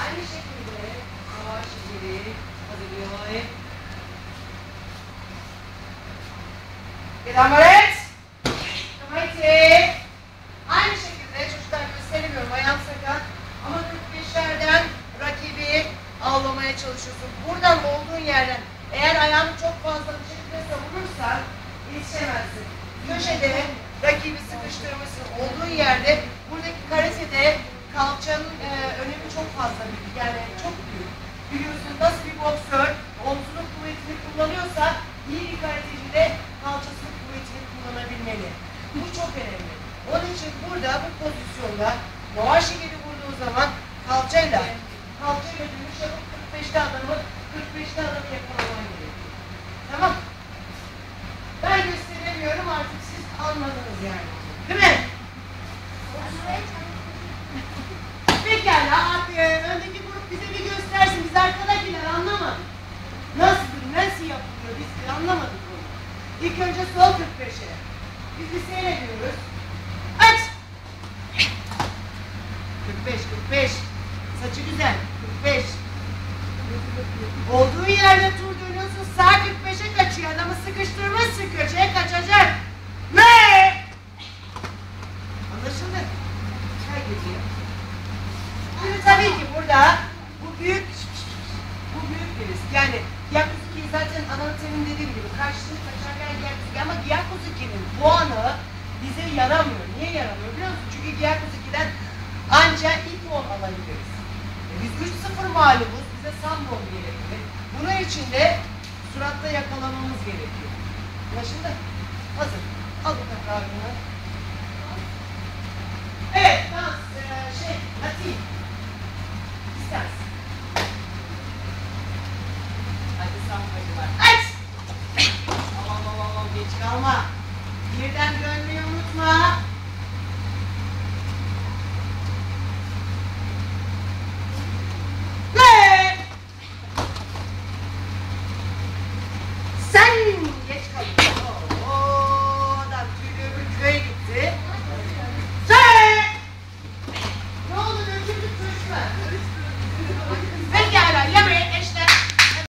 Aynı şekilde ağaç gibi hazırlıyor. Devam et. Kamaiti. Aynı şekilde çocuklar gösteremiyorum ayağım sakat. Ama 45'lerden rakibi avlamaya çalışıyorsun. Buradan olduğun yerden eğer ayağını çok fazla bir şekilde savunursan yetişemezsin. Köşede rakibi sıkıştırmışsın. Olduğun yerde buradaki karatede kalçanın e, önemi çok fazla büyük. Yani çok büyük. Biliyorsun nasıl bir boksör omzunun kuvvetini kullanıyorsa iyi bir karateci de kalçasının kuvvetini kullanabilmeli. Bu çok önemli. Onun için burada bu pozisyonda boğa şekeri vurduğu zaman kalçayla kalçayla dönüş yapıp 45'te adamı 45'te adamı yakalaman gerekiyor. Tamam. Ben gösteremiyorum artık siz anladınız yani. Değil mi? Pekala abi, öndeki grup bize bir göstersin. Biz arkadakiler anlamadık. Nasıl, nasıl de anlamadık bunu. İlk önce sol 45'e. Biz bir seyrediyoruz. Aç! 45, 45. Saçı güzel. 45. Olduğu yerde tur dönüyorsun. Sağ 45'e kaçıyor. Adamı sıkıştırmışsın köşeye kaçacak. Ne? Anlaşıldı. Çay. Şimdi tabii ki burada Yani Giyakuzuki'yi zaten Anatoly'nin dediğim gibi karşılığı kaçarken Giyakuzuki ama Giyakuzuki'nin puanı bize yaramıyor. Niye yaramıyor biliyor musun? Çünkü Giyakuzuki'den ancak ilk 10 alabiliriz. E biz 3-0 mağlubuz. Bize Sambon gerekli. Bunun için de suratta yakalamamız gerekiyor. Anlaşıldı? Hazır. Al bu takrarını. Geç kalma. Birden dönmeyi unutma.